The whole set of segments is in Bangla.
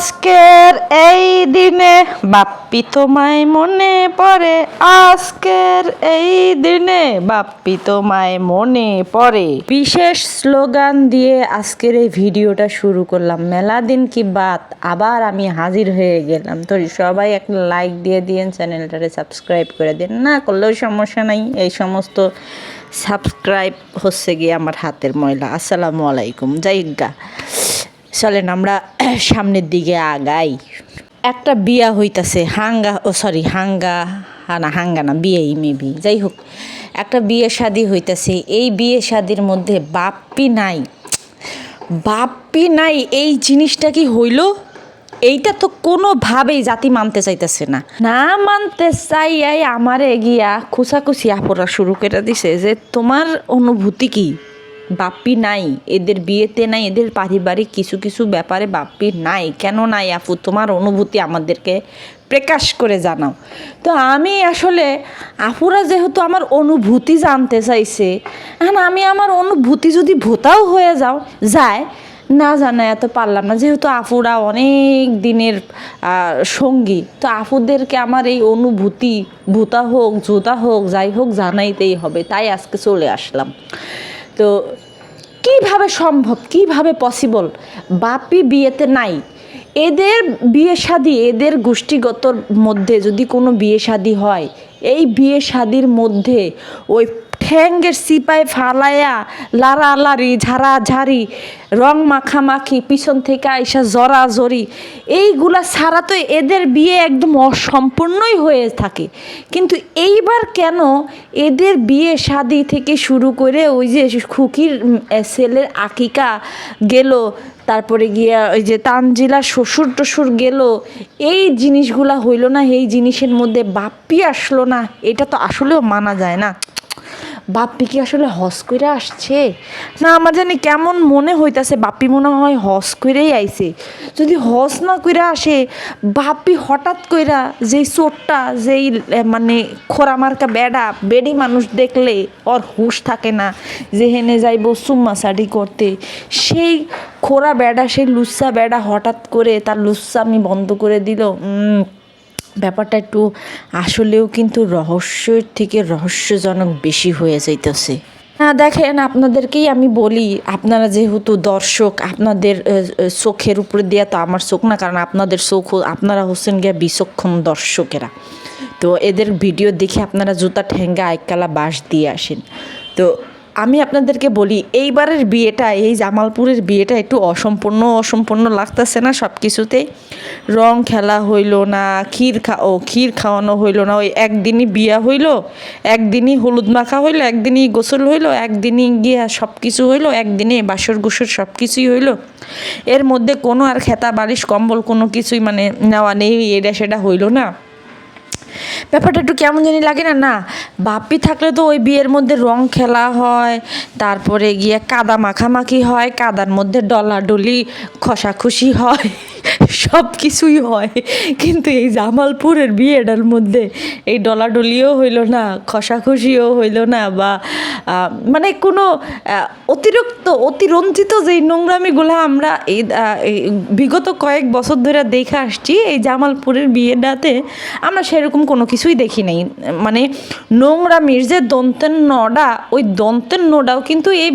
আজকের এই দিনে বাপ্পি তোমায় মনে পড়ে, আজকের এই দিনে বাপ্পি তোমায় মনে পড়ে। বিশেষ স্লোগান দিয়ে আজকের এই ভিডিওটা শুরু করলাম। মেলা দিন কি বাত, আবার আমি হাজির হয়ে গেলাম। তো সবাই একটা লাইক দিয়ে দিন চ্যানেলটারে সাবস্ক্রাইব করে দিন। না করলেও সমস্যা নাই, এই সমস্ত সাবস্ক্রাইব হচ্ছে গিয়ে আমার হাতের ময়লা। আসসালামু আলাইকুম যাই চলেন, আমরা সামনের দিকে আগাই। একটা বিয়া হইতাছে, হাঙ্গা, ও সরি হাঙ্গা, হা না, হাঙ্গা না, বিয়েই মেবি যাই হোক। একটা বিয়ে শাদি হইতাছে, এই বিয়ে শাদির মধ্যে বাপ্পি নাই। বাপ্পি নাই, এই জিনিসটা কি হইল? এইটা তো কোনোভাবেই জাতি মানতে চাইতেছে না। না মানতে চাইয়াই আমারে গিয়া খুসাখুসি আপরা শুরু করে দিছে যে, তোমার অনুভূতি কি? বাপ্পি নাই, এদের বিয়েতে নাই, এদের পারিবারিক কিছু কিছু ব্যাপারে বাপ্পি নাই। কেন নাই আপু? তোমার অনুভূতি আমাদেরকে প্রকাশ করে জানাও। তো আমি আসলে আপুরা যেহেতু আমার অনুভূতি জানতে চাইছে, এখন আমি আমার অনুভূতি যদি ভোতাও হয়ে যাও, যায়, না জানা এত পারলাম না। যেহেতু আফুরা অনেক দিনের সঙ্গী, তো আফুদেরকে আমার এই অনুভূতি ভূতা হোক, জুতা হোক, যাই হোক, জানাইতেই হবে। তাই আজকে চলে আসলাম। তো কীভাবে সম্ভব? কীভাবে পসিবল বাপি বিয়েতে নাই। এদের বিয়ে শাদি, এদের গোষ্ঠীগতর মধ্যে যদি কোনো বিয়ে শাদি হয় এই বিয়ে শাদির মধ্যে ওই ঠ্যাঙ্গের সিপাই ফালাইয়া লাড়ালাড়ি, ঝাড়াঝাড়ি, রং মাখামাখি, পিছন থেকে আইসা জরা জরি এইগুলা ছাড়া তো এদের বিয়ে একদম অসম্পূর্ণই হয়ে থাকে। কিন্তু এইবার কেন এদের বিয়ে শাদি থেকে শুরু করে ওই যে খুকির ছেলের আকিকা গেল তারপরে গিয়া ওই যে তানজিলা শ্বশুর টশুর গেল, এই জিনিসগুলা হইল না, এই জিনিসের মধ্যে বাপ্পি আসলো না, এটা তো আসলেও মানা যায় না। বাপ্পি কি আসলে হস করে আসছে? না, আমার জানি কেমন মনে হইতাছে, বাপ্পি মনে হয় হস কইরেই আইছে। যদি হস না কইরা আসে, বাপ্পি হঠাৎ কইরা যেই চোটটা যেই মানে খোরা মার্কা বেডা, বেডি মানুষ দেখলে ওর হুশ থাকে না যে হেনে যাইব সুম্মা সাডি করতে। সেই খোরা বেডা, সেই লুচ্চা বেডা হঠাৎ করে তার লুচ্চামি বন্ধ করে দিল। ব্যাপারটা একটু আসলেও কিন্তু রহস্যের থেকে রহস্যজনক বেশি হয়ে যাইতেছে। না, দেখেন, আপনাদেরকেই আমি বলি, আপনারা যেহেতু দর্শক, আপনাদের চোখের উপরে দেওয়া তো আমার চোখ না, কারণ আপনাদের চোখ আপনারা হচ্ছেন গিয়া বিচক্ষণ দর্শকেরা। তো এদের ভিডিও দেখে আপনারা জুতা ঠেঙ্গা, আইকালা, বাঁশ দিয়ে আসেন। তো আমি আপনাদেরকে বলি, এইবারের বিয়েটা, এই জামালপুরের বিয়েটা একটু অসম্পূর্ণ অসম্পূর্ণ লাগতেছে না সব কিছুতেই রং খেলা হইল না, ক্ষীর খা, ও ক্ষীর খাওয়ানো হইল না, ওই একদিনই বিয়া হইল, একদিনই হলুদ মাখা হইল, একদিনই গোসল হইল, একদিনই গিয়া সব কিছু হইল একদিনে বাসর গোসর সব কিছুই হইল। এর মধ্যে কোনো আর খেতা বালিশ কম্বল কোনো কিছুই মানে নেওয়া নেই এটা সেটা হইল না। ব্যাপারটা একটু কেমন জানি লাগে না না বাপ্পি থাকলে তো ওই বিয়ের মধ্যে রং খেলা হয়, তারপরে গিয়ে কাদা মাখামাখি হয়, কাদার মধ্যে ডলাডলি খসাখুশি হয়। সব কিছুই হয়। কিন্তু এই জামালপুরের বিয়েটার মধ্যে এই ডলাডলিও হইল না, খসাখসিও হইল না বা মানে কোনো অতিরিক্ত, অতিরঞ্জিত যেই নোংরামিগুলো আমরা এই বিগত কয়েক বছর ধরে দেখে আসছি, এই জামালপুরের বিয়েটাতে আমরা সেরকম কোনো কিছুই দেখি নাই। মানে নোংরামির যে দন্তের নডা, ওই দন্তের নডাও কিন্তু এই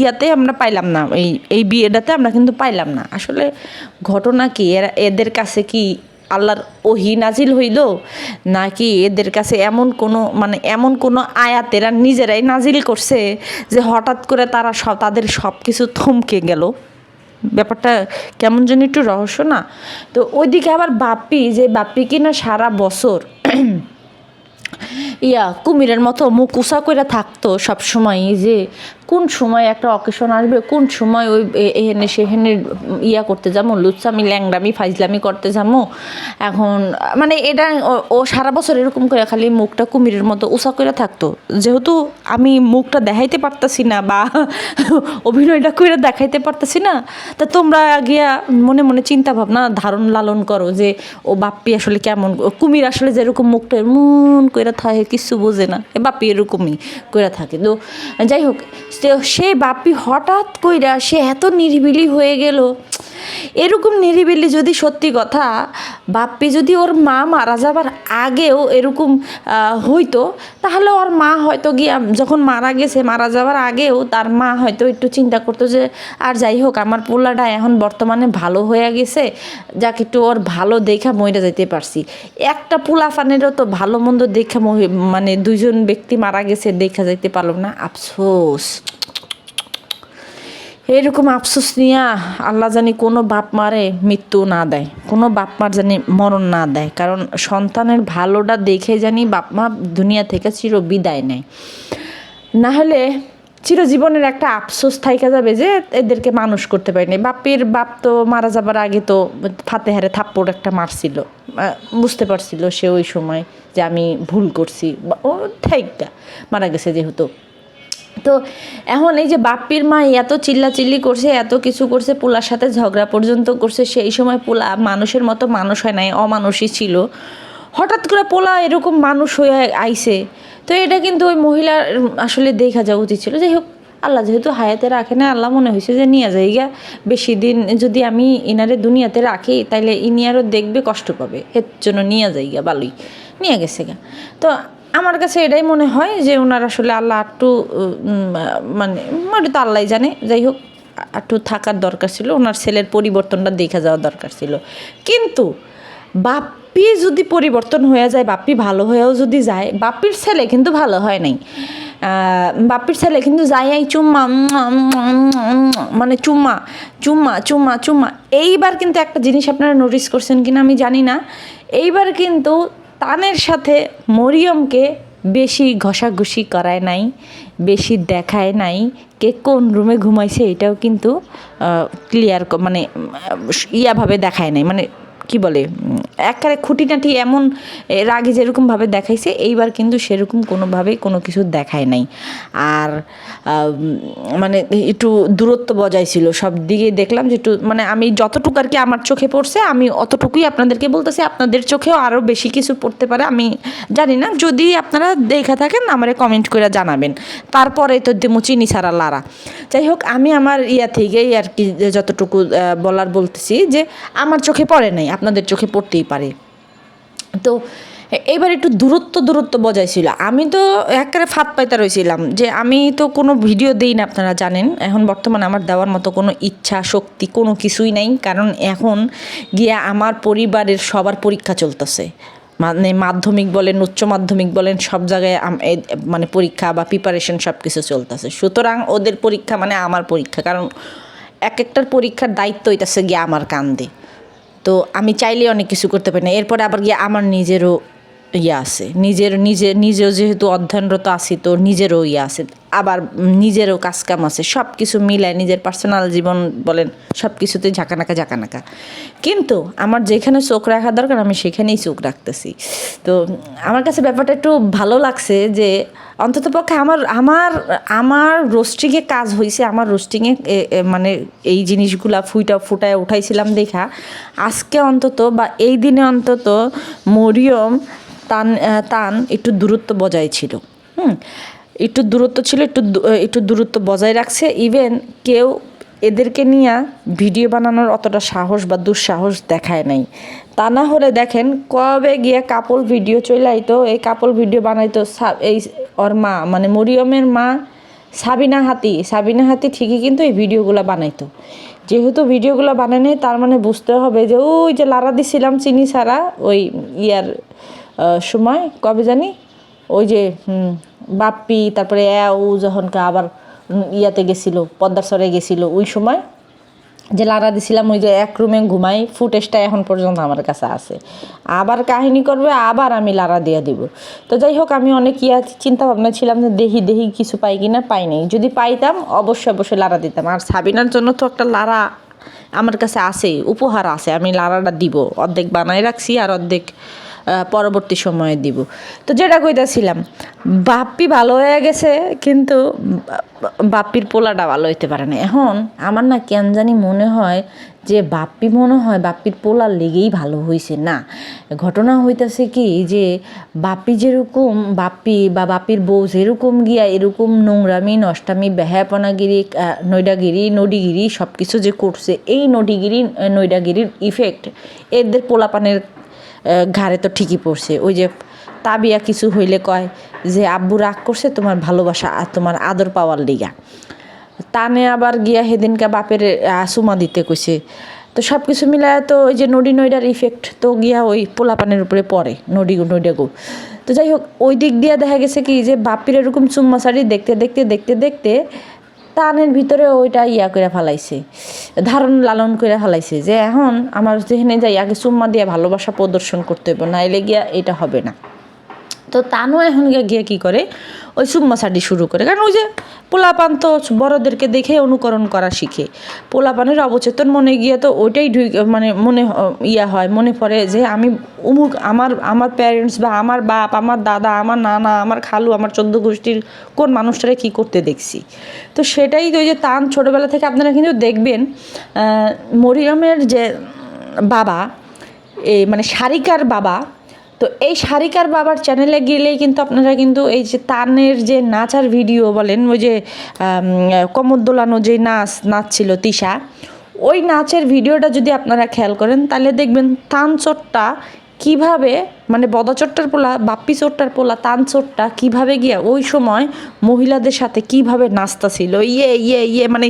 ইয়াতে আমরা পাইলাম না, এই এই বিয়েটাতে আমরা কিন্তু পাইলাম না। আসলে ঘটনা কি এরা এদের কাছে কি আল্লাহর ওহি নাজিল হইল? নাকি এদের কাছে এমন কোনো মানে এমন কোনো আয়াত এরা নিজেরাই নাজিল করছে যে হঠাৎ করে তারা সব, তাদের সব কিছু থমকে গেল? ব্যাপারটা কেমন যেন একটু রহস্য না? তো ওইদিকে আবার বাপ্পি, যে বাপ্পি কিনা সারা বছর ইয়া, কুমিরের মতো মুখ উষা করে থাকতো সব সময় যে, কোন সময় একটা অকেশন আসবে, কোন সময় ওই এহেনে সেহেনে ইয়া করতে যাব লুচ্চামি, ল্যাংড়ামি, ফাইজলামি করতে যাব এখন মানে এটা ও- সারা বছর এরকম করে খালি মুখটা কুমিরের মতো উষা করে থাকতো। যেহেতু আমি মুখটা দেখাইতে পারতাছি না বা অভিনয়টা করে দেখাইতে পারতাছি না, তা তোমরা গিয়া মনে মনে চিন্তা ভাবনা, ধারণ লালন করো যে, ও বাপ্পি আসলে কেমন? কুমির আসলে যেরকম মুখটা এমন করে থাকে, কিছু বোঝে না। এ বাপি এরকমই করে থাকে। তো যাই হোক সে- বাপি হঠাৎ কইরা সে এত নিরিবিলি হয়ে গেল এরকম নিরিবিলি যদি সত্যি কথা বাপ্পি যদি ওর মা মারা যাবার আগেও এরকম হইতো, তাহলে ওর মা হয়তো গিয়ে যখন মারা গেছে, মারা যাওয়ার আগেও তার মা হয়তো একটু চিন্তা করতো যে, আর যাই হোক, আমার পোলাটা এখন বর্তমানে ভালো হয়ে গেছে, যাক একটু ওর ভালো দেখা মইরা যাইতে পারছি। একটা পোলা ফানেরও তো ভালো মন্দ দেখা মানে দুইজন ব্যক্তি মারা গেছে, দেখা যাইতে পারল না। আফসোস। এরকম আফসোস নিয়া আল্লাহ জানি কোনো বাপ মারে মৃত্যু না দেয়, কোনো বাপ মার জানি মরণ না দেয়। কারণ সন্তানের ভালোটা দেখে জানি বাপ মা দুনিয়া থেকে চির বিদায় নেয়। না হলে চিরজীবনের একটা আফসোস থাইকা যাবে যে এদেরকে মানুষ করতে পারিনি। বাপের বাপ তো মারা যাবার আগে তো ফাতে হারে থাপ্পড় একটা মারছিল। বুঝতে পারছিল সে ওই সময় যে আমি ভুল করছি। ও থাইকা মারা গেছে যেহেতু। তো এখন এই যে বাপ্পির মা এত চিল্লাচিল্লি করছে, এত কিছু করছে, পোলার সাথে ঝগড়া পর্যন্ত করছে, সেই সময় পোলা মানুষের মতো মানুষ হয় নাই, অমানুষই ছিল। হঠাৎ করে পোলা এরকম মানুষ হয়ে আইছে। তো এটা কিন্তু ওই মহিলার আসলে দেখা যাওয়া উচিত ছিল। যাই হোক, আল্লাহ যেহেতু হায়াতে রাখে না, আল্লাহ মনে হয়েছে যে নিয়ে যাই গা। বেশি দিন যদি আমি ইনারে দুনিয়াতে রাখি, তাইলে ইনি আরও দেখবে, কষ্ট পাবে। এর জন্য নিয়ে যাইগা ভালোই নিয়ে গেছে গা। তো আমার কাছে এটাই মনে হয় যে ওনার আসলে আল্লাহ একটু মানে মানে তো আল্লাহ জানে। যাই হোক, একটু থাকার দরকার ছিল ওনার ছেলের পরিবর্তনটা দেখা যাওয়া দরকার ছিল। কিন্তু বাপ্পি যদি পরিবর্তন হয়ে যায়, বাপ্পি ভালো হয়েও যদি যায়, বাপ্পির ছেলে কিন্তু ভালো হয় নাই। বাপ্পির ছেলে কিন্তু যাই এই চুম্মা মানে চুম্মা চুম্মা চুম্মা চুম্মা। এইবার কিন্তু একটা জিনিস আপনারা নোটিস করছেন কিনা আমি জানি না। এইবার কিন্তু তানের সাথে মরিয়মকে বেশি ঘষাঘষি করায় নাই, বেশি দেখায় নাই, কে কোন রুমে ঘুমাইছে এটাও কিন্তু ক্লিয়ার মানে ইয়াভাবে দেখায় নাই। মানে কি বলে একেবারে খুঁটিনাটি এমন এর আগে যেরকমভাবে দেখাইছে, এইবার কিন্তু সেরকম কোনোভাবে কোনো কিছু দেখায় নাই। আর মানে একটু দূরত্ব বজায় ছিল সব দিকে দেখলাম যে একটু মানে আমি যতটুকু আর কি আমার চোখে পড়ছে, আমি অতটুকুই আপনাদেরকে বলতেছি, আপনাদের চোখেও আরও বেশি কিছু পড়তে পারে, আমি জানি না, যদি আপনারা দেখে থাকেন, আমারে কমেন্ট করে জানাবেন। তারপরে তো দেমু চিনি ছাড়া লারা। যাই হোক, আমি আমার ইয়া থেকেই আর কি যতটুকু বলার বলতেছি যে, আমার চোখে পড়ে নাই। আপনাদের চোখে পড়তেই পারে। তো এইবার একটু দূরত্ব দূরত্ব বজায় ছিল। আমি তো একেবারে ফাঁদ পাইতে রয়েছিলাম যে আমি তো কোনো ভিডিও দিই না, আপনারা জানেন। এখন বর্তমানে আমার দেওয়ার মতো কোনো ইচ্ছা, শক্তি কোনো কিছুই নাই। কারণ এখন গিয়ে আমার পরিবারের সবার পরীক্ষা চলতেছে। মানে মাধ্যমিক বলেন, উচ্চ মাধ্যমিক বলেন, সব জায়গায় মানে পরীক্ষা বা প্রিপারেশন সব কিছু চলতেছে। সুতরাং ওদের পরীক্ষা মানে আমার পরীক্ষা। কারণ এক একটার পরীক্ষার দায়িত্ব হইতাছে গিয়ে আমার কান্দে। তো আমি চাইলে অনেক কিছু করতে পারি না। এরপর আবার গিয়ে আমার নিজেরও ইয়ে আছে। নিজের, নিজে, নিজেও যেহেতু অধ্যয়নরত আছি তো নিজেরও ইয়ে আছে। আবার নিজেরও কাজকাম আছে। সব কিছু মিলায় নিজের পার্সোনাল জীবন বলেন সব কিছুতে ঝাঁকানাকা ঝাঁকানাকা। কিন্তু আমার যেখানে চোখ রাখা দরকার, আমি সেখানেই চোখ রাখতেছি। তো আমার কাছে ব্যাপারটা একটু ভালো লাগছে যে অন্তত পক্ষে আমার আমার আমার রোস্টিংয়ে কাজ হয়েছে আমার রোস্টিংয়ে মানে এই জিনিসগুলা ফুইটা, ফুটায় উঠাইছিলাম দেখা। আজকে অন্তত বা এই দিনে অন্তত মরিয়ম তান তান একটু দূরত্ব বজায় ছিল, হুম? একটু দূরত্ব ছিল, একটু একটু দূরত্ব বজায় রাখছে। ইভেন কেউ এদেরকে নিয়ে ভিডিও বানানোর অতটা সাহস বা দুঃসাহস দেখায় নাই। তা না হলে দেখেন, কবে গিয়ে কাপল ভিডিও চলে আইতো এই কাপল ভিডিও বানাইতো এই ওর মা মানে মরিয়মের মা সাবিনা হাতি। সাবিনা হাতি ঠিকই কিন্তু এই ভিডিওগুলো বানাইতো। যেহেতু ভিডিওগুলো বানায়নি তার মানে বুঝতে হবে যে, ওই যে লারা দিছিলাম চিনি ছাড়া, ওই ইয়ার সময়, কবে জানি? ওই যে বাপ্পি, তারপরে ও যখনকে আবার ইয়াতে গেছিল পদ্মারসরে গেছিল, ওই সময় যে লারা দিছিলাম, ওই যে এক রুমে ঘুমাই, ফুটেজটা এখন পর্যন্ত আমার কাছে আছে। আবার কাহিনী করবে, আবার আমি লারা দিয়ে দিব। তো যাই হোক, আমি অনেক ইয়া চিন্তা ভাবনা ছিলাম যে দেহি দেহি কিছু পাই কিনা, পাই নাই। যদি পাইতাম, অবশ্যই অবশ্যই লারা দিতাম। আর সাবিনার জন্য তো একটা লারা আমার কাছে আছে, উপহার আছে, আমি লারাটা দিব। অর্ধেক বানাই রাখছি আর অর্ধেক পরবর্তী সময়ে দিব। তো যেটা কইতাছিলাম, বাপ্পি ভালো হয়ে গেছে, কিন্তু বাপ্পির পোলাটা ভালো হইতে পারে না। এখন আমার না কেন জানি মনে হয় যে বাপ্পি মনে হয় বাপ্পির পোলার লেগেই ভালো হয়েছে না। ঘটনা হইতাছে কি যে বাপ্পি যেরকম বাপ্পি বা বাপ্পির বউ যেরকম গিয়া এরকম নোংরামি, নষ্টামি বেহাপনাগিরি নৈডাগিরি নডিগিরি সব কিছু যে করছে, এই নডিগিরি নৈডাগিরির ইফেক্ট এদের পোলাপানের ঘাড়ে তো ঠিকই পড়ছে। ওই যে তাবিয়া কিছু হইলে কয় যে, আব্বু রাগ করছে তোমার ভালোবাসা আর তোমার আদর পাওয়ার লিগা। টানে আবার গিয়া সেদিনকে বাপের চুমা দিতে কইছে। তো সব কিছু মিলায় তো ওই যে নডি নইডার ইফেক্ট তো গিয়া ওই পোলাপানের উপরে পড়ে নডি নইডাগো তো যাই হোক, ওই দিক দিয়ে দেখা গেছে কি যে, বাপির এরকম চুম্মা শাড়ি দেখতে দেখতে দেখতে দেখতে টানের ভিতরে ওইটা ইয়া করে ফেলাইছে। ধারণ লালন করে ফেলাইছে যে এখন আমার যেখানে যাই, আগে চুম্মা দিয়ে ভালোবাসা প্রদর্শন করতে হবে না এলে গিয়া এটা হবে না। তো তানও এখন গিয়ে কী করে? ওই সুম্মাসাডি শুরু করে। কারণ ওই যে পোলাপান তো বড়দেরকে দেখে অনুকরণ করা শিখে। পোলাপানের অবচেতন মনে গিয়ে তো ওইটাই ঢুক মানে মনে ইয়া হয়, মনে পড়ে যে আমি উমুক, আমার আমার প্যারেন্টস বা আমার বাপ, আমার দাদা, আমার নানা, আমার খালু, আমার চোদ্দ গোষ্ঠীর কোন মানুষটারে কী করতে দেখছি? তো সেটাই ওই যে তান ছোটোবেলা থেকে আপনারা কিন্তু দেখবেন মরিয়মের যে বাবা এই মানে সারিকার বাবা তো এই সারিকার বাবার চ্যানেলে গেলেই কিন্তু আপনারা কিন্তু এই যে তানের যে নাচার ভিডিও বলেন, ওই যে কোমর দোলানো যে নাচ নাচছিল তিশা, ওই নাচের ভিডিওটা যদি আপনারা খেয়াল করেন, তাহলে দেখবেন তানচোরটা কীভাবে মানে বদাচোরটার পোলা, বাপ্পি চোরটার পোলা, তান চোরটা কীভাবে গিয়া ওই সময় মহিলাদের সাথে কীভাবে নাচতা ছিল? ইয়ে ইয়ে ইয়ে মানে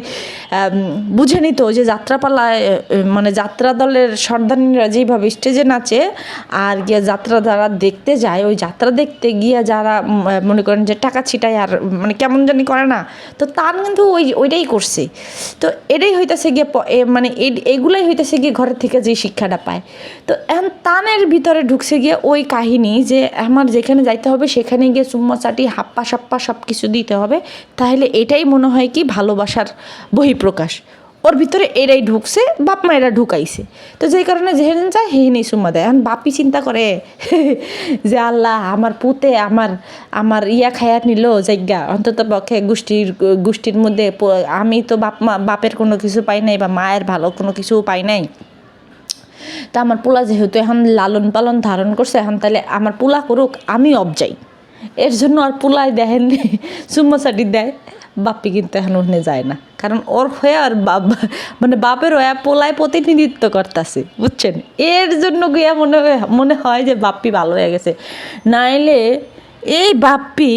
বুঝে নিত যে যাত্রাপালায় মানে যাত্রা দলের সর্দারনীরা যেভাবে স্টেজে নাচে আর গিয়া যাত্রা যারা দেখতে যায়, ওই যাত্রা দেখতে গিয়া যারা মনে করেন যে টাকা ছিটায় আর মানে কেমন জানি করে না, তো তার কিন্তু ওই, ওইটাই করছে। তো এটাই হইতেছে গিয়ে মানে এইগুলাই হইতেছে গিয়ে ঘরের থেকে যে শিক্ষাটা পায়। তো এখন তানের ভিতরে ঢুকছে গিয়ে ওই কাহিনী যে আমার যেখানে যাইতে হবে, সেখানে গিয়ে চুম্মা চাটি, হাপ্পা সাপ্পা সব কিছু দিতে হবে। তাহলে এটাই মনে হয় কি ভালোবাসার বহিঃপ্রকাশ। ওর ভিতরে এরাই ঢুকছে, বাপ মা এরা ঢুকাইছে। তো যেই কারণে যেহেন চায় হেহেনেই সুম্মা দেয় এখন বাপি চিন্তা করে, যে আল্লাহ, আমার পুতে আমার আমার ইয়া খায়া নিল জায়গা। অন্তত পক্ষে গোষ্ঠীর গোষ্ঠীর মধ্যে আমি তো বাপ মা, বাপের কোনো কিছু পাই নাই বা মায়ের ভালো কোনো কিছু পাই নাই। তা আমার পোলা যেহেতু এখন লালন পালন ধারণ করছে, এখন তাহলে আমার পোলা করুক, আমি অবজাই। এর জন্য আর পোলায় দেখেন চুম্মাচাটি দেয় বাপ্পি কিন্তু এখন ওখানে যায় না। কারণ ওর হয়ে আর বাপ মানে বাপের হয়ে পোলায় প্রতিনিধিত্ব করতেছে, বুঝছেন? এর জন্য গিয়া মনে মনে হয় যে বাপ্পি ভালো হয়ে গেছে। নাইলে এই বাপ্পি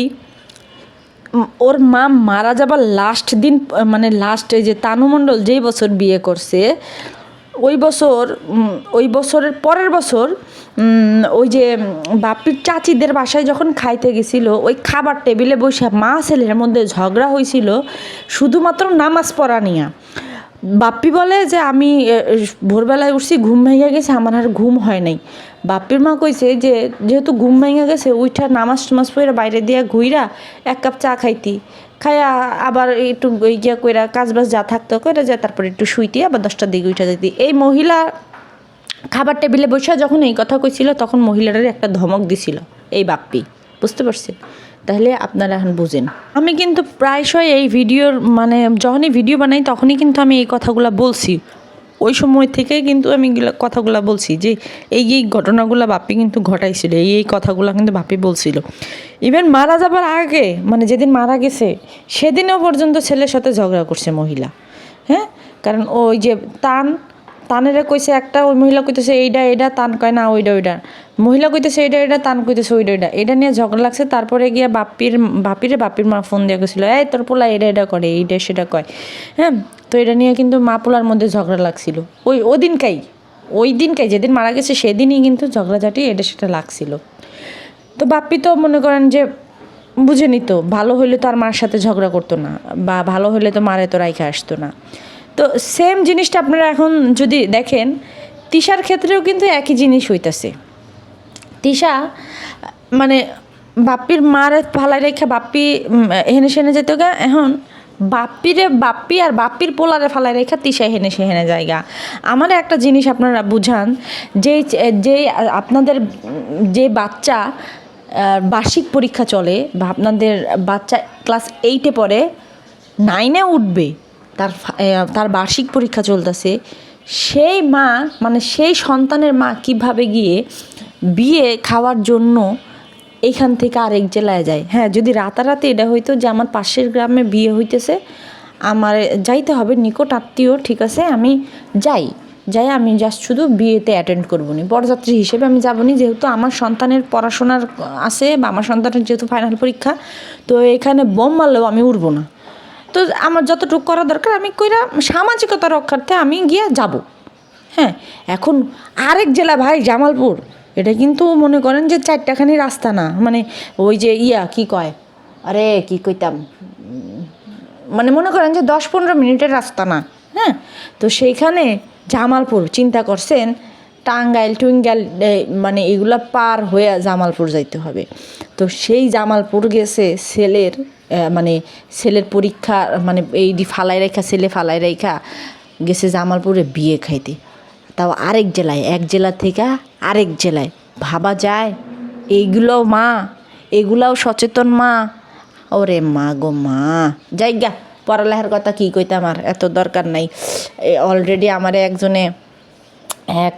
ওর মা মারা যাবার লাস্ট দিন মানে লাস্ট যে তানুমণ্ডল যেই বছর বিয়ে করছে ওই বছর ওই বছরের পরের বছর ওই যে বাপির চাচিদের বাসায় যখন খাইতে গেছিল, ওই খাবার টেবিলে বসে মা ছেলের মধ্যে ঝগড়া হয়েছিল শুধুমাত্র নামাজ পড়া নিয়া। বাপ্পি বলে যে, আমি ভোরবেলায় উঠছি, ঘুম ভেঙে গেছে, আমার আর ঘুম হয় নাই। বাপ্পির মা কইছে যে, যেহেতু ঘুম ভেঙে গেছে, উইঠা নামাজ টামাজ পড়ে বাইরে দিয়া ঘুইরা এক কাপ চা খাইতি। খাইয়া আবার একটু ইয়া কইরা কাজ বাজ যা থাকতো কইরা যা, তারপরে একটু শুইতি, আবার দশটার দিকে উঠা যেতি এই মহিলা খাবার টেবিলে বসে যখন এই কথা কইছিল, তখন মহিলাটার একটা ধমক দিছিল, এই বাপ্পি, বুঝতে পারছেন? তাহলে আপনারা এখন বুঝেন। আমি কিন্তু প্রায়শই এই ভিডিওর মানে যখনই ভিডিও বানাই, তখনই কিন্তু আমি এই কথাগুলো বলছি। ওই সময় থেকে কিন্তু আমি কথাগুলা বলছি যে এই এই ঘটনাগুলো বাপি কিন্তু ঘটাইছিল, এই এই কথাগুলো কিন্তু বাপি বলছিল। ইভেন মারা যাবার আগে মানে যেদিন মারা গেছে, সেদিনও পর্যন্ত ছেলের সাথে ঝগড়া করছে মহিলা। হ্যাঁ? কারণ ওই যে তান, তানেরা কইছে একটা, ওই মহিলা কইতেছে এইডা এইটা তান কয় না ওইটা ওইটা মহিলা কইতেছে এইটা এইটা তান কইতেছে, ওইটা ওইটা। এটা নিয়ে ঝগড়া লাগছে। তারপরে গিয়া বাপির বাপিরে বাপির মা ফোন দিয়ে গেছিল এই তোর পোলা এটা এটা করে, এইটা, সেটা কয়। হ্যাঁ? তো এটা নিয়ে কিন্তু মা পোলার মধ্যে ঝগড়া লাগছিল। ওই ওদিনকাই ওই দিনকাই, যেদিন মারা গেছে সেদিনই কিন্তু ঝগড়াঝাটি এটা, সেটা লাগছিল। তো বাপ্পি তো মনে করেন যে বুঝে নিত, ভালো হইলে তো আর মার সাথে ঝগড়া করতো না, বা ভালো হইলে তো মারে তো রাইখে আসতো না। তো সেম জিনিসটা আপনারা এখন যদি দেখেন, তিশার ক্ষেত্রেও কিন্তু একই জিনিস হইতাছে। তিশা মানে বাপ্পির মারে ফালাই রেখে বাপ্পি হেনে সেনে যেত গা। এখন বাপ্পিরে বাপ্পি আর বাপ্পির পোলারে ফালাই রেখা তিশা হেনে সেহেনে জায়গা আমার একটা জিনিস আপনারা বুঝান, যে যে আপনাদের, যে বাচ্চা বার্ষিক পরীক্ষা চলে বা আপনাদের বাচ্চা ক্লাস এইটে পড়ে নাইনে উঠবে, তার তার বার্ষিক পরীক্ষা চলতেছে, সেই মা মানে সেই সন্তানের মা কীভাবে গিয়ে বিয়ে খাওয়ার জন্য এইখান থেকে আরেক জেলায় যায়। হ্যাঁ যদি রাতারাতি এটা হইতো যে আমার পাশের গ্রামে বিয়ে হইতেছে, আমার যাইতে হবে, নিকট আত্মীয়, ঠিক আছে, আমি যাই। যাই, আমি জাস্ট শুধু বিয়েতে অ্যাটেন্ড করব নি বরযাত্রী হিসেবে আমি যাব নি যেহেতু আমার সন্তানের পড়াশোনার আছে বা আমার সন্তানের যেহেতু ফাইনাল পরীক্ষা, তো এখানে বোম মারলেও আমি উঠবো না। তো আমার যতটুকু করা দরকার, আমি কইরা সামাজিকতা রক্ষার্থে আমি গিয়ে যাব। হ্যাঁ এখন আরেক জেলা ভাই, জামালপুর। এটা কিন্তু মনে করেন যে চারটাখানি রাস্তা না মানে ওই যে ইয়া, কি কয়? আরে, কি কইতাম? মানে মনে করেন যে দশ পনেরো মিনিটের রাস্তা না হ্যাঁ? তো সেইখানে জামালপুর, চিন্তা করছেন, টাঙ্গাইল টুঙ্গাইল মানে এগুলা পার হয়ে জামালপুর যাইতে হবে। তো সেই জামালপুর গেছে ছেলের মানে ছেলের পরীক্ষা মানে এই ফালাই রেখা ছেলে ফালাই রেখা গেছে জামালপুরে বিয়ে খাইতে। তাও আরেক জেলায়, এক জেলা থেকে আরেক জেলায়। ভাবা যায় এইগুলোও মা, এগুলাও সচেতন মা। ওরে মা গো মা। যাই গা পড়ালেখার কথা কী কইতাম আর এত দরকার নাই। অলরেডি আমার একজনে, এক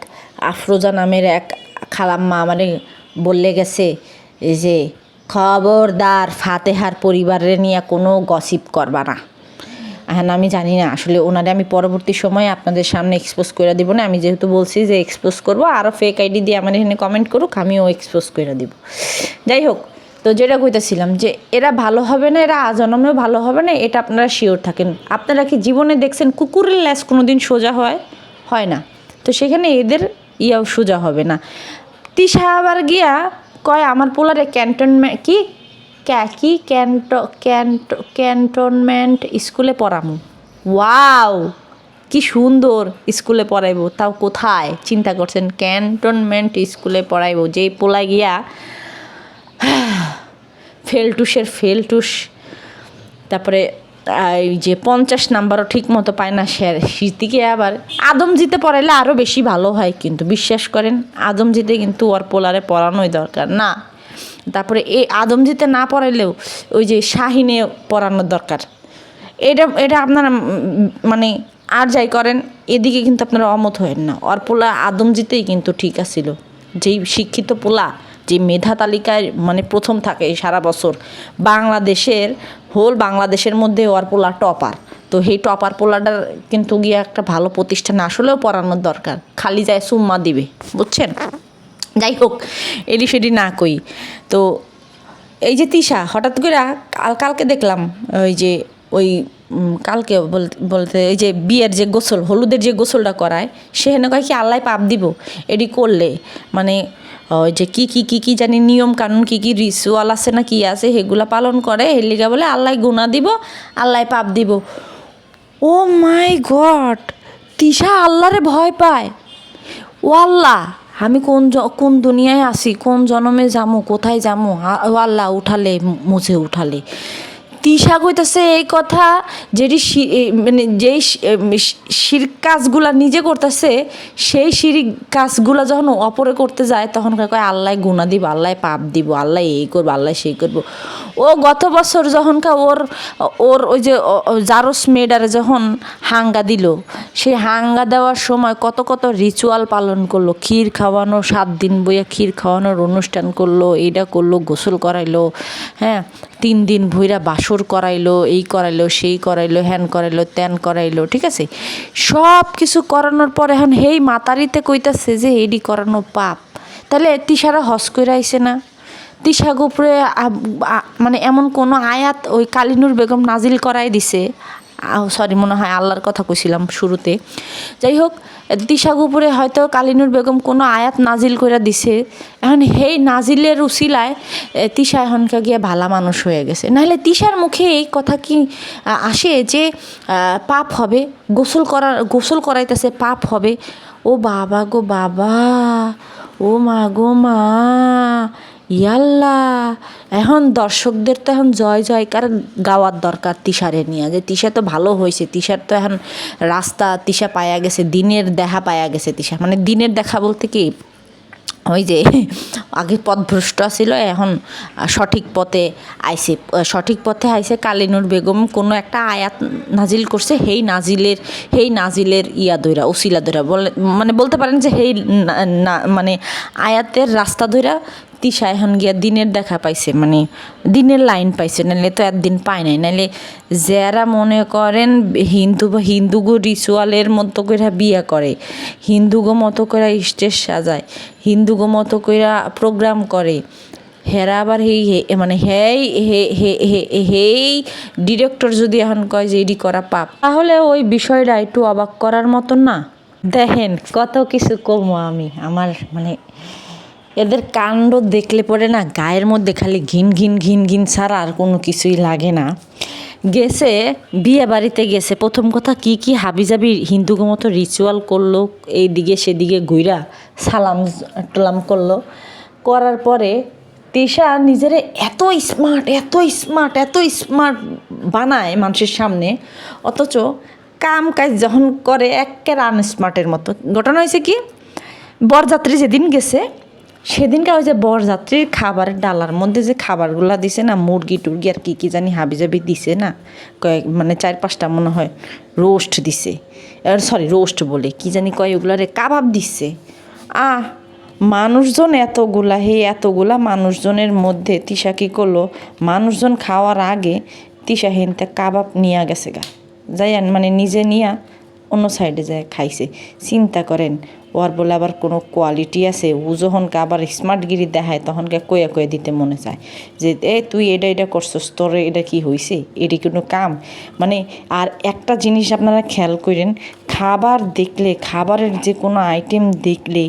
আফরোজা নামের এক খালাম্মা আমারে বললে গেছে যে, খবরদার ফাতেহার পরিবারে নিয়ে কোনো গসিপ করবা না। হ্যাঁ আমি জানি না। আসলে ওনারে আমি পরবর্তী সময়ে আপনাদের সামনে এক্সপোজ করে দিব না। আমি যেহেতু বলছি যে এক্সপোজ করব আরও ফেক আইডি দিয়ে আমার এখানে কমেন্ট করুক, আমিও এক্সপোজ করে দিব। যাই হোক, তো যেটা কইতেছিলাম যে এরা ভালো হবে না, এরা আজন্মেও ভালো হবে না, এটা আপনারা শিওর থাকেন। আপনারা কি জীবনে দেখছেন কুকুরের ল্যাস কোনো দিন সোজা হয়? হয় না। তো সেখানে এদের ইয়াও সোজা হবে না। তিশা আবার গিয়া কয়, আমার পোলারে ক্যান্টনমেন্ট কি? ক্যা কি ক্যান্ট ক্যান্ট, ক্যান্টনমেন্ট স্কুলে পড়ামু। ওয়াও! কি সুন্দর স্কুলে পড়াইবো, তাও কোথায়? চিন্তা করছেন, ক্যান্টনমেন্ট স্কুলে পড়াইবো, যেই পোলা গিয়া ফেলটুসের ফেলটুস, তারপরে এই যে পঞ্চাশ নাম্বারও ঠিক মতো পায় না সে দিকে আবার আদমজিতে পড়াইলে আরও বেশি ভালো হয়, কিন্তু বিশ্বাস করেন, আদমজিতে কিন্তু ওর পোলারে পড়ানোই দরকার, না? তারপরে এই আদমজিতে না পড়াইলেও ওই যে শাহিনে পড়ানোর দরকার। এটা এটা আপনারা মানে আর যাই করেন, এদিকে কিন্তু আপনারা অমত হয়েন না। ওর পোলা আদমজিতেই কিন্তু ঠিক আছিল। যেই শিক্ষিত পোলা, যে মেধা তালিকায় মানে প্রথম থাকে সারা বছর, বাংলাদেশের হোল বাংলাদেশের মধ্যে ওর পোলা টপার। তো সেই টপার পোলাটার কিন্তু গিয়ে একটা ভালো প্রতিষ্ঠান আসলেও পড়ানোর দরকার। খালি যায় সুম্মা দিবে, বুঝছেন? যাই হোক এডি সেডি না কই। তো এই যে তিশা, হঠাৎ করে কাল কালকে দেখলাম, ওই যে, ওই কালকে বলতে এই যে বিয়ের যে গোসল, হলুদের যে গোসলটা করায় সেখানে কয় কি আল্লাহ পাপ দিব, এডি করলে। মানে ওই যে কি কি কি কি জানি নিয়ম কানুন, কি কি রিচুয়াল আছে না কি আছে, সেগুলা পালন করে হেলিকা বলে আল্লাহ গুণা দিব আল্লাহ পাপ দিব। ও মাই গড, তিশা আল্লাহরে ভয় পায়। ও আল্লাহ আমি কোন কোন দুনিয়ায় আসি কোন জন্মে যামু কোথায় আ- আল্লাহ উঠালে মুছে উঠালে। তিশা কইতাছে এই কথা, যেটি মানে যেই শির কাজগুলা নিজে করতেছে, সেই শিরিক কাজগুলা যখন অপরে করতে যায়, তখন কয়, আল্লাহ গুণা দিব, আল্লাহ পাপ দিব, আল্লাহ এই করব, আল্লাহ সেই করব। ও গত বছর যখন কা ওর ওর ওই যে জারস মেডারে যখন হাঙ্গা দিল, সেই হাঙ্গা দেওয়ার সময় কত কত রিচুয়াল পালন করল, ক্ষীর খাওয়ানো, সাত দিন বইয়া ক্ষীর খাওয়ানোর অনুষ্ঠান করল এইটা করল, গোসল করাইলো হ্যাঁ তিন দিন ভইরা বাসর করাইলো, এই করাইলো, সেই করাইলো হ্যান করাইলো ত্যান করাইলো, ঠিক আছে? সব কিছু করানোর পর এখন হেই মাতারিতে কইতাছে যে এডি করানো পাপ। তাহলে তিসারা হস করে আইসে না? তিশা গোপরে মানে এমন কোনো আয়াত ওই কালিনুর বেগম নাজিল করাই দিছে। সরি মনে হয় আল্লাহর কথা কইছিলাম শুরুতে। যাই হোক তিশা গুপুরে হয়তো কালিনুর বেগম কোনো আয়াত নাজিল করে দিছে। এখন সেই নাজিলের উসিলায় তিশা এখনকে গিয়ে ভালা মানুষ হয়ে গেছে। নাহলে তিশার মুখে এই কথা কি আসে যে পাপ হবে, গোসল করার, গোসল করাইতেছে, পাপ হবে। ও বাবা গো বাবা, ও মা গো মা। ইয়াল্লা, এখন দর্শকদের তো এখন জয় জয়কার গাওয়ার দরকার তিশারে নিয়ে। যে তিশা তো ভালো হয়েছে, তিশার তো এখন রাস্তা তিশা পায়া গেছে, দিনের দেখা পায়া গেছে তিশা। মানে দিনের দেখা বলতে কি, ওই যে আগে পথভ্রষ্ট ছিল এখন সঠিক পথে আইসে সঠিক পথে আইসে কালিনুর বেগম, কোনো একটা আয়াত নাজিল করছে, হেই নাজিলের হেই নাজিলের ইয়া দইরা, ওসিলা দইরা। বলে মানে বলতে পারেন যে হেই মানে আয়াতের রাস্তা ধইরা তিশা এখন গিয়া দিনের দেখা পাইছে মানে দিনের লাইন পাইছে নাহলে তো একদিন পায় নাই। নাহলে যারা মনে করেন হিন্দু বা হিন্দুগো রিচুয়ালের মতো করে বিয়া করে হিন্দুগো মতো করে স্টেজ সাজায় হিন্দুগো মতো করে প্রোগ্রাম করে, হেরা আবার হেই, হে- মানে হেই, হে হে হে, হেই ডিরেক্টর যদি এখন কয় যে এডি করা পাপ, তাহলে ওই বিষয়টা একটু অবাক করার মতন না? দেখেন কত কিছু কমো আমি, আমার মানে এদের কাণ্ড দেখলে পরে না, গায়ের মধ্যে খালি ঘিন ঘিন ঘিন ঘিন ছাড়া আর কোনো কিছুই লাগে না। গেছে, বিয়ে বাড়িতে গেছে। প্রথম কথা, কি কি হাবিজাবি হিন্দুকে মতো রিচুয়াল করল, এইদিকে সেদিকে ঘুইরা সালাম টালাম করল। করার পরে তিশা নিজেরে এত স্মার্ট এত স্মার্ট এত স্মার্ট বানায় মানুষের সামনে। অথচ কাম কাজ যখন করে একের আনস্মার্টের মতো। ঘটনা হয়েছে কি, বরযাত্রী যেদিন গেছে সেদিনকে ওই যে বরযাত্রীর খাবারের ডালার মধ্যে যে খাবারগুলো দিছে না, মুরগি টুরগি আর কী কী জানি হাবি হাবিজাবি দিছে না, কয়েক মানে চার পাঁচটা মনে হয় রোস্ট দিছে। সরি রোস্ট বলে, কি জানি কয় ওগুলারে কাবাব দিচ্ছে আহ, মানুষজন এতগুলা, হে এতগুলা মানুষজনের মধ্যে তিশা কী করল? মানুষজন খাওয়ার আগে তিশা হেনতে কাবাব নিয়ে গেছে গা। যাই মানে নিজে নিয়া অন্য সাইডে যায় খাইছে। চিন্তা করেন ওর বলে আবার কোনো কোয়ালিটি আছে, ও যখনকে আবার স্মার্টগিরি দেখায়, তখনকে কয়ে কয়ে দিতে মনে চায়। যে এ তুই এটা এটা করছস, তোর এটা কি হয়েছে এটি কোনো কাম? মানে আর একটা জিনিস আপনারা খেয়াল করেন, খাবার দেখলে, খাবারের যে কোনো আইটেম দেখলে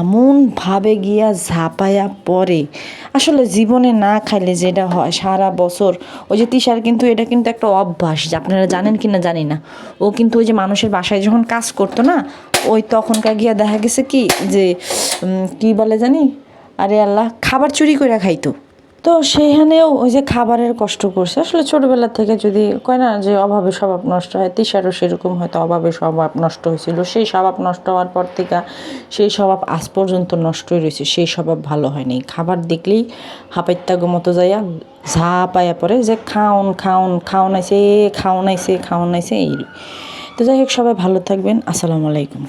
এমনভাবে গিয়া ঝাঁপায়া পড়ে। আসলে জীবনে না খাইলে যেটা হয়, সারা বছর, ওই যে তিশার কিন্তু এটা কিন্তু একটা অভ্যাস, যে আপনারা জানেন কি না জানি না। ও কিন্তু ওই যে মানুষের বাসায় যখন কাজ করতো না, ওই তখনকার গিয়া দেখা গেছে কি যে কি বলে জানি? আরে আল্লাহ, খাবার চুরি করে খাইতো। তো সেইখানেও ওই যে খাবারের কষ্ট করছে। আসলে ছোটবেলা থেকে যদি কয় না যে অভাবে স্বভাব নষ্ট হয় তিসারও সেরকম হয়তো অভাবে স্বভাব নষ্ট হয়েছিল। সেই স্বভাব নষ্ট হওয়ার পর থেকে সেই স্বভাব আজ পর্যন্ত নষ্টই রয়েছে। সেই স্বভাব ভালো হয়নি। খাবার দেখলেই হাপাইত্যাগ মতো যাইয়া ঝাঁপাইয়া পরে যে খাওন খাওন খাওন আইছে খাওন আইছে খাওন আইছে এই। তো যাই হোক, সবাই ভালো থাকবেন। আসসালামু আলাইকুম।